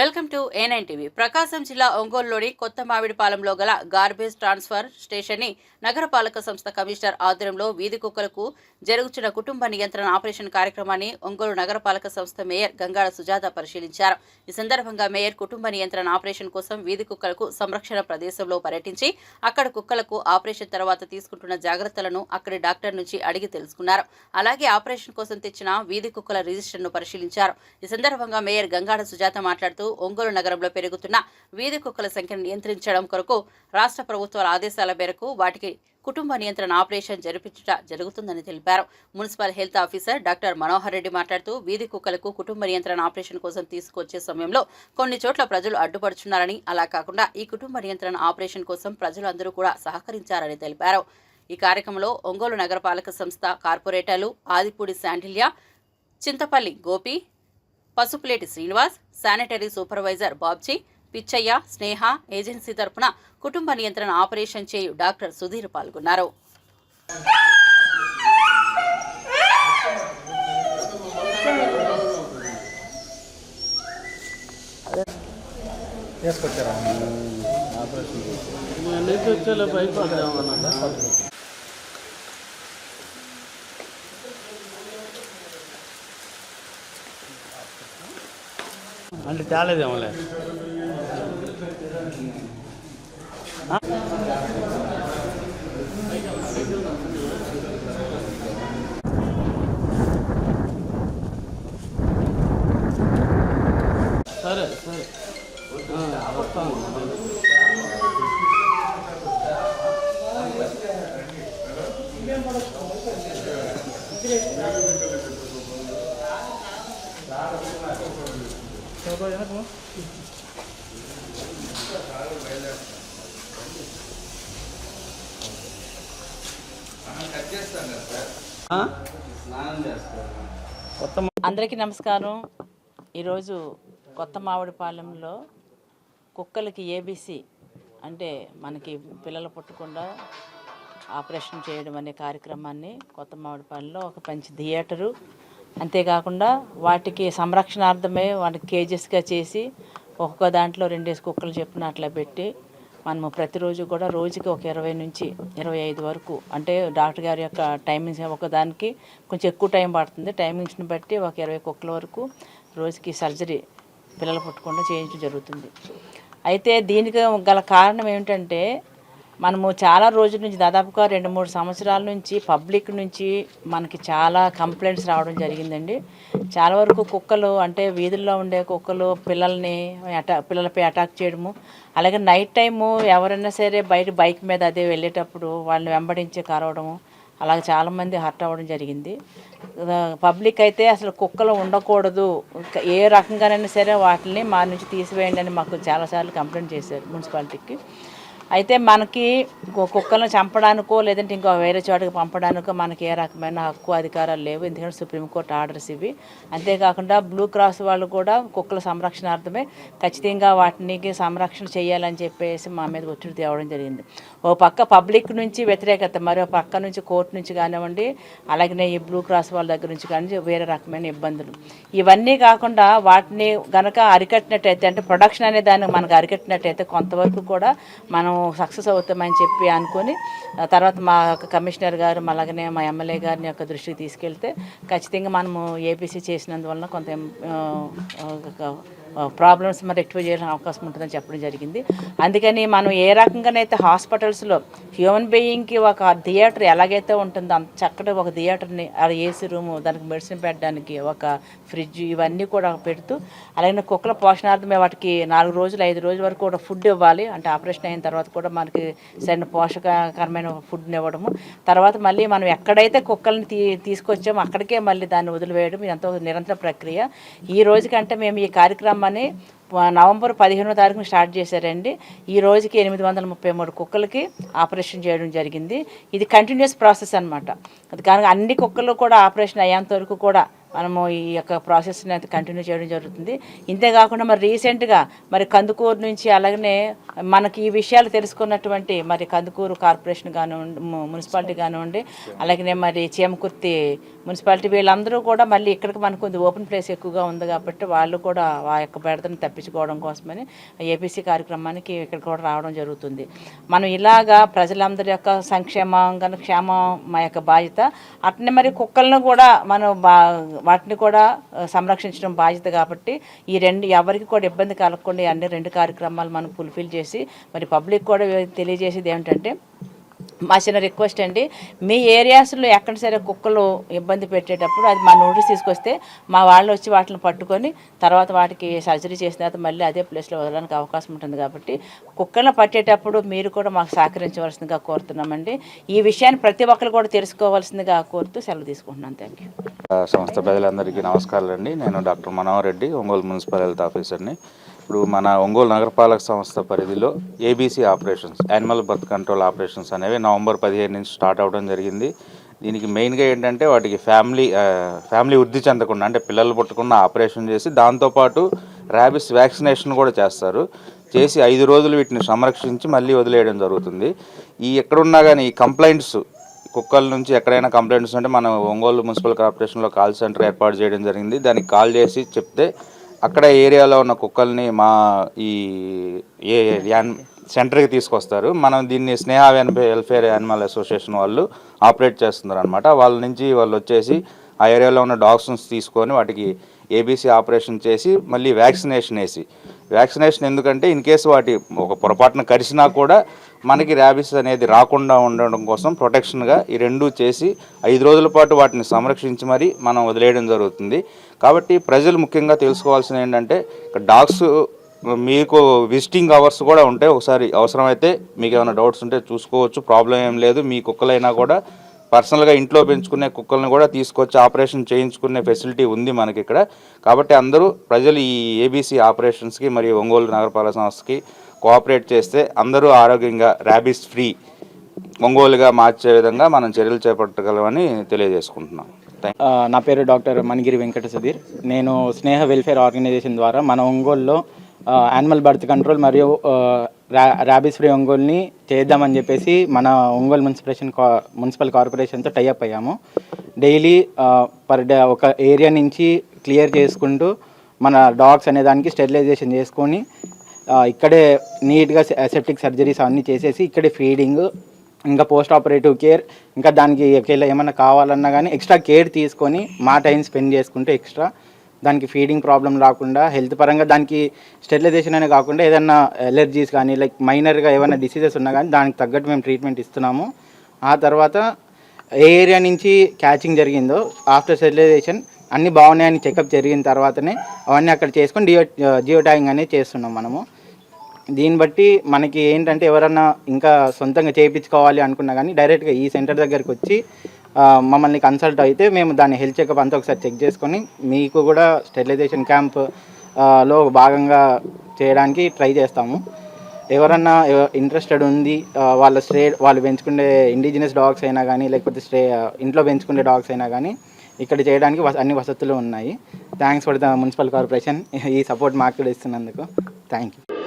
Welcome A9 TV. ప్రకాశం జిల్లా ఒంగోలులోని కొత్త మామిడిపాలెంలో గల గార్బేజ్ ట్రాన్స్ఫర్ స్టేషన్ని నగరపాలక సంస్థ కమిషనర్ ఆధ్వర్యంలో వీధి కుక్కలకు జరుగుతున్న కుటుంబ నియంత్రణ ఆపరేషన్ కార్యక్రమాన్ని ఒంగోలు నగరపాలక సంస్థ మేయర్ గంగాళ సుజాత పరిశీలించారు. ఈ సందర్భంగా మేయర్ కుటుంబ నియంత్రణ ఆపరేషన్ కోసం వీధి కుక్కలకు సంరక్షణ ప్రదేశంలో పర్యటించి అక్కడ కుక్కలకు ఆపరేషన్ తర్వాత తీసుకుంటున్న జాగ్రత్తలను అక్కడి డాక్టర్ నుంచి అడిగి తెలుసుకున్నారు. అలాగే ఆపరేషన్ కోసం తెచ్చిన వీధి కుక్కల రిజిస్టర్ను పరిశీలించారు. ఈ సందర్భంగా మేయర్ గంగాడ సుజాత మాట్లాడుతూ ఒంగోలు నగరంలో పెరుగుతున్న వీధి కుక్కల సంఖ్యను నియంత్రించడం కొరకు రాష్ట్ర ప్రభుత్వాల ఆదేశాల మేరకు వాటికి కుటుంబ నియంత్రణ ఆపరేషన్ జరిపించుట జరుగుతుందని తెలిపారు. Municipal health officer doctor Manohar Reddy మాట్లాడుతూ వీధి కుక్కలకు కుటుంబ నియంత్రణ ఆపరేషన్ కోసం తీసుకొచ్చే సమయంలో కొన్ని చోట్ల ప్రజలు అడ్డుపడుచున్నారని అలా కాకుండా ఈ కుటుంబ నియంత్రణ ఆపరేషన్ కోసం ప్రజలందరూ కూడా సహకరించారని తెలిపారు. ఈ కార్యక్రమంలో ఒంగోలు నగరపాలక సంస్థ కార్పొరేటర్లు Adipudi Sandilya Chintapalli Gopi Pasupuleti Srinivas sanitary supervisor Babji Pichaiah Sneha agency తరపున కుటుంబ నియంత్రణ ఆపరేషన్ చేయు డాక్టర్ సుధీర్ పాల్గొన్నారు. తీసుకొచ్చారా? ఆపరేషన్ చేసి నుంచి వచ్చేలా భయపడ్డామన్నా అంటే తేలేదేమోలే సరే సరే ఆ, కొత్త అందరికీ నమస్కారం. ఈరోజు కొత్త మామిడిపాలెంలో కుక్కలకి ఏబీసీ అంటే మనకి పిల్లలు పుట్టకుండా ఆపరేషన్ చేయడం అనే కార్యక్రమాన్ని కొత్త మామిడిపాలెంలో ఒక మంచి థియేటరు అంతేకాకుండా వాటికి సంరక్షణార్థమే వాటికి కేజెస్గా చేసి ఒక్కొక్క దాంట్లో రెండేసి కుక్కలు చెప్పిన అట్లా పెట్టి మనము ప్రతిరోజు కూడా రోజుకి ఒక ఇరవై నుంచి ఇరవై ఐదు వరకు అంటే డాక్టర్ గారి యొక్క టైమింగ్స్ ఒకదానికి కొంచెం ఎక్కువ టైం పడుతుంది. టైమింగ్స్ని బట్టి ఒక ఇరవై కుక్కల వరకు రోజుకి సర్జరీ పిల్లలు పుట్టకుండా చేయించడం జరుగుతుంది. అయితే దీనికి గల కారణం ఏమిటంటే మనము చాలా రోజుల నుంచి దాదాపుగా రెండు మూడు సంవత్సరాల నుంచి పబ్లిక్ నుంచి మనకి చాలా కంప్లైంట్స్ రావడం జరిగిందండి. చాలా వరకు కుక్కలు అంటే వీధుల్లో ఉండే కుక్కలు పిల్లల్ని అటా పిల్లలపై అటాక్ చేయడము అలాగే నైట్ టైము ఎవరైనా సరే బయట బైక్ మీద అదే వెళ్ళేటప్పుడు వాళ్ళని వెంబడించి కరవడము అలాగే చాలామంది హర్ట్ అవ్వడం జరిగింది. పబ్లిక్ అయితే అసలు కుక్కలు ఉండకూడదు. ఏ రకంగానైనా సరే వాటిని మా నుంచి తీసివేయండి అని మాకు చాలాసార్లు కంప్లైంట్ చేశారు మున్సిపాలిటీకి. అయితే మనకి కుక్కలను చంపడానికో లేదంటే ఇంకో వేరే చోటకి పంపడానికో మనకి ఏ రకమైన హక్కు అధికారాలు లేవు. ఎందుకంటే సుప్రీంకోర్టు ఆర్డర్స్ ఇవి. అంతేకాకుండా బ్లూ క్రాస్ వాళ్ళు కూడా కుక్కల సంరక్షణార్థమే ఖచ్చితంగా వాటిని సంరక్షణ చేయాలని చెప్పేసి మా మీద ఒత్తిడి తేవడం జరిగింది. ఓ పక్క పబ్లిక్ నుంచి వ్యతిరేకత మరో పక్క నుంచి కోర్టు నుంచి కానివ్వండి అలాగనే ఈ బ్లూ క్రాస్ వాళ్ళ దగ్గర నుంచి కానీ వేరే రకమైన ఇబ్బందులు. ఇవన్నీ కాకుండా వాటిని గనక అరికట్టినట్టయితే అంటే ప్రొడక్షన్ అనే దాన్ని మనకు అరికట్టినట్టయితే కొంతవరకు కూడా మనం సక్సెస్ అవుతామని చెప్పి అనుకొని తర్వాత మా యొక్క కమిషనర్ గారు అలాగనే మా ఎమ్మెల్యే గారిని యొక్క దృష్టికి తీసుకెళ్తే ఖచ్చితంగా మనము ఏపీసీ చేసినందువలన కొంత ప్రాబ్లమ్స్ మరి రెక్టిఫై చేయడం అవకాశం ఉంటుందని చెప్పడం జరిగింది. అందుకని మనం ఏ రకంగానైతే హాస్పిటల్స్లో హ్యూమన్ బీయింగ్కి ఒక థియేటర్ ఎలాగైతే ఉంటుందో అంత చక్కటి ఒక థియేటర్ని అది ఏసీ రూము దానికి మెడిసిన్ పెట్టడానికి ఒక ఫ్రిడ్జ్ ఇవన్నీ కూడా పెడుతూ అలాగే కుక్కల పోషణార్థమే వాటికి నాలుగు రోజులు ఐదు రోజుల వరకు కూడా ఫుడ్ ఇవ్వాలి. అంటే ఆపరేషన్ అయిన తర్వాత కూడా మనకి సరైన పోషకకరమైన ఫుడ్ని ఇవ్వడము. తర్వాత మళ్ళీ మనం ఎక్కడైతే కుక్కల్ని తీ తీసుకొచ్చామో అక్కడికే మళ్ళీ దాన్ని వదిలివేయడం ఇది ఎంతో నిరంతర ప్రక్రియ. ఈ రోజుకంటే మేము ఈ కార్యక్రమాన్ని నవంబర్ పదిహేనో తారీఖున స్టార్ట్ చేశారండి. ఈ రోజుకి ఎనిమిది వందల ముప్పై మూడు కుక్కలకి ఆపరేషన్ చేయడం జరిగింది. ఇది కంటిన్యూస్ ప్రాసెస్ అనమాట అది కనుక అన్ని కుక్కలు కూడా ఆపరేషన్ అయ్యేంత వరకు కూడా మనము ఈ యొక్క ప్రాసెస్ని అయితే కంటిన్యూ చేయడం జరుగుతుంది. ఇంతేకాకుండా మరి రీసెంట్గా మరి కందుకూరు నుంచి అలాగనే మనకి ఈ విషయాలు తెలుసుకున్నటువంటి మరి కందుకూరు కార్పొరేషన్ కానివ్వండి మున్సిపాలిటీ కానివ్వండి అలాగనే మరి చీమకుర్తి మున్సిపాలిటీ వీళ్ళందరూ కూడా మళ్ళీ ఇక్కడికి మనకు కొంచెం ఓపెన్ ప్లేస్ ఎక్కువగా ఉంది కాబట్టి వాళ్ళు కూడా ఆ యొక్క బెడతను తప్పించుకోవడం కోసమని ఏపీసీ కార్యక్రమానికి ఇక్కడ కూడా రావడం జరుగుతుంది. మనం ఇలాగా ప్రజలందరి యొక్క సంక్షేమం కానీ క్షేమం మా యొక్క బాధ్యత అట్నే మరి కుక్కలను కూడా మనం బా వాటిని కూడా సంరక్షించడం బాధ్యత కాబట్టి ఈ రెండు ఎవరికి కూడా ఇబ్బంది కలగకుండా అన్ని రెండు కార్యక్రమాలు మనం ఫుల్ఫిల్ చేసి మరి పబ్లిక్ కూడా తెలియజేసేది ఏమిటంటే మా చిన్న రిక్వెస్ట్ అండి మీ ఏరియాస్లో ఎక్కడ సరే కుక్కలు ఇబ్బంది పెట్టేటప్పుడు అది మా నోటీస్ తీసుకొస్తే మా వాళ్ళు వచ్చి వాటిని పట్టుకొని తర్వాత వాటికి సర్జరీ చేసిన తర్వాత మళ్ళీ అదే ప్లేస్లో వదలడానికి అవకాశం ఉంటుంది కాబట్టి కుక్కలను పట్టేటప్పుడు మీరు కూడా మాకు సహకరించవలసిందిగా కోరుతున్నామండి. ఈ విషయాన్ని ప్రతి ఒక్కరు కూడా తెలుసుకోవాల్సిందిగా కోరుతూ సెలవు తీసుకుంటున్నాను. థ్యాంక్ యూ సంస్థ ప్రజలందరికీ నమస్కారాలు అండి నేను doctor Manohar Reddy Ongole municipal health ఆఫీసర్ని. ఇప్పుడు మన ఒంగోలు నగరపాలక సంస్థ పరిధిలో ABC operations animal birth control operations అనేవి నవంబర్ పదిహేను నుంచి స్టార్ట్ అవ్వడం జరిగింది. దీనికి మెయిన్గా ఏంటంటే వాటికి ఫ్యామిలీ ఫ్యామిలీ వృద్ధి చెందకుండా అంటే పిల్లలు పుట్టకుండా ఆపరేషన్ చేసి దాంతోపాటు ర్యాబిస్ వ్యాక్సినేషన్ కూడా చేస్తారు. చేసి ఐదు రోజులు వీటిని సంరక్షించి మళ్ళీ వదిలేయడం జరుగుతుంది. ఈ ఎక్కడున్నా కానీ ఈ కంప్లైంట్స్ కుక్కల నుంచి ఎక్కడైనా కంప్లైంట్స్ ఉంటే మనం ఒంగోలు మున్సిపల్ కార్పొరేషన్లో కాల్ సెంటర్ ఏర్పాటు చేయడం జరిగింది. దానికి కాల్ చేసి చెప్తే అక్కడ ఏరియాలో ఉన్న కుక్కల్ని మా ఈ ఏ యాన్ సెంటర్కి తీసుకొస్తారు. మనం దీన్ని స్నేహ వెల్ఫేర్ యానిమల్ అసోసియేషన్ వాళ్ళు ఆపరేట్ చేస్తున్నారు అనమాట వాళ్ళ నుంచి వాళ్ళు వచ్చేసి ఆ ఏరియాలో ఉన్న డాగ్స్ని తీసుకొని వాటికి ఏబీసీ ఆపరేషన్ చేసి మళ్ళీ వ్యాక్సినేషన్ వేసి. వ్యాక్సినేషన్ ఎందుకంటే ఇన్ కేసు వాటి ఒక పొరపాటున కరిసినా కూడా మనకి ర్యాబిస్ అనేది రాకుండా ఉండడం కోసం ప్రొటెక్షన్గా ఈ రెండు చేసి ఐదు రోజుల పాటు వాటిని సంరక్షించి మరీ మనం వదిలేయడం జరుగుతుంది. కాబట్టి ప్రజలు ముఖ్యంగా తెలుసుకోవాల్సిన ఏంటంటే డాగ్స్ మీకు విజిటింగ్ అవర్స్ కూడా ఉంటాయి ఒకసారి అవసరమైతే మీకు ఏమైనా డౌట్స్ ఉంటే చూసుకోవచ్చు. ప్రాబ్లం ఏం లేదు. మీ కుక్కలైనా కూడా పర్సనల్గా ఇంట్లో పెంచుకునే కుక్కలను కూడా తీసుకొచ్చి ఆపరేషన్ చేయించుకునే ఫెసిలిటీ ఉంది మనకి ఇక్కడ. కాబట్టి అందరూ ప్రజలు ఈ ఏబీసీ ఆపరేషన్స్కి మరియు ఒంగోలు నగరపాలక సంస్థకి కోఆపరేట్ చేస్తే అందరూ ఆరోగ్యంగా ర్యాబిస్ ఫ్రీ ఒంగోలుగా మార్చే విధంగా మనం చర్యలు చేపట్టగలమని తెలియజేసుకుంటున్నాం. నా పేరు డాక్టర్ మణిగిరి వెంకట సుధీర్. నేను స్నేహ వెల్ఫేర్ ఆర్గనైజేషన్ ద్వారా మన ఒంగోలులో యానిమల్ బర్త్ కంట్రోల్ మరియు ర్యాబీస్ రా ఫ్రీ ఒంగోలుని చేద్దామని చెప్పేసి మన ఒంగోలు మున్సిపరేషన్ కా మున్సిపల్ కార్పొరేషన్తో టైఅప్ అయ్యాము. డైలీ పర్ డే ఒక ఏరియా నుంచి క్లియర్ చేసుకుంటూ మన డాగ్స్ అనే దానికి స్టెరిలైజేషన్ చేసుకొని ఇక్కడే నీట్గా సెప్టిక్ సర్జరీస్ అన్నీ చేసేసి ఇక్కడే ఫీడింగ్ ఇంకా పోస్ట్ ఆపరేటివ్ కేర్ ఇంకా దానికి ఒకవేళ ఏమైనా కావాలన్నా కానీ ఎక్స్ట్రా కేర్ తీసుకొని మా టైం స్పెండ్ చేసుకుంటే ఎక్స్ట్రా దానికి ఫీడింగ్ ప్రాబ్లం రాకుండా హెల్త్ పరంగా దానికి స్టెరిలైజేషన్ అనే కాకుండా ఏదైనా ఎలర్జీస్ కానీ లైక్ మైనర్గా ఏమైనా డిసీజెస్ ఉన్నా కానీ దానికి తగ్గట్టు మేము ట్రీట్మెంట్ ఇస్తున్నాము. ఆ తర్వాత ఏ ఏరియా నుంచి క్యాచింగ్ జరిగిందో ఆఫ్టర్ స్టెరిలైజేషన్ అన్నీ బాగున్నాయని చెకప్ జరిగిన తర్వాతనే అవన్నీ అక్కడ చేసుకొని జియో జియో ట్యాగింగ్ అనేది చేస్తున్నాం మనము. దీన్ని బట్టి మనకి ఏంటంటే ఎవరన్నా ఇంకా సొంతంగా చేయించుకోవాలి అనుకున్నా కానీ డైరెక్ట్గా ఈ సెంటర్ దగ్గరికి వచ్చి మమ్మల్ని కన్సల్ట్ అయితే మేము దాని హెల్త్ చెకప్ అంతా ఒకసారి చెక్ చేసుకొని మీకు కూడా స్టెరిలైజేషన్ క్యాంప్లో భాగంగా చేయడానికి ట్రై చేస్తాము. ఎవరన్నా ఇంట్రెస్టెడ్ ఉంది వాళ్ళ స్ట్రే వాళ్ళు పెంచుకునే ఇండిజినస్ డాగ్స్ అయినా కానీ లేకపోతే స్ట్రే ఇంట్లో పెంచుకునే డాగ్స్ అయినా కానీ ఇక్కడ చేయడానికి వస- అన్ని వసతులు ఉన్నాయి. Thanks for the municipal corporation ఈ సపోర్ట్ మాకు ఇస్తున్నందుకు. Thank you